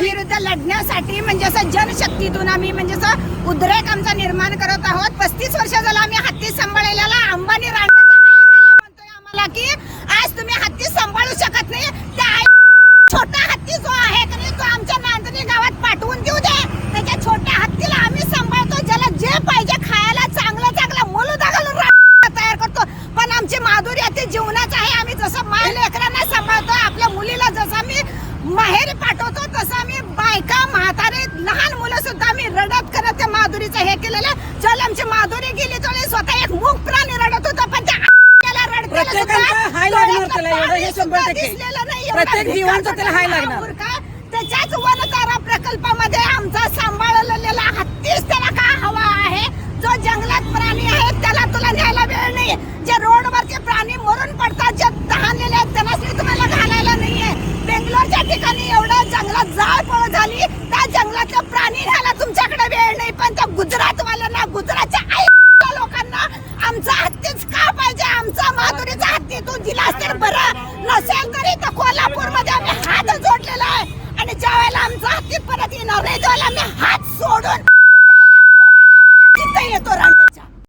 विरुद्ध लढण्यासाठी म्हणजे असं जनशक्तीतून आम्ही म्हणजे असं उद्रेक आमचा निर्माण करत आहोत. पस्तीस वर्ष झालं आम्ही हत्ती सांभाळलेला अंबानी रांडाचा आई घाला म्हणतोय आम्हाला की आज तुम्ही हत्ती सांभाळू शकत नाही. त्या आई छोटा हत्ती जो आहे तो आमच्या नांदणी गावात पाठवून देऊ दे. त्याच्या छोट्या हत्तीला आम्ही सांभाळतो ज्याला जे पाहिजे खायला चांगलं चांगलं मुलुदा घालून तयार करतो. पण आमची माधुरी अति जीवनाच आहे. आम्ही जसं माय लेकरांना सांभाळतो आपल्या मुलीला जसं आम्ही माहेरी पाठवतो तसं आम्ही बायका म्हातारे लहान मुलं सुद्धा आम्ही रडत करत त्या माधुरीचं हे केलेलं आहे. चल आमची माधुरी गेली तो स्वतः एक मूग प्राणी रडत होता पण त्या त्याला रडताना प्रत्येकाचा सुद्धा हाय लागणार त्याला, एवढं हे शंभर टक्के. प्रत्येक जीवांचा त्याला हाय लागणार. त्याच्याच वनतारा प्रकल्पामध्ये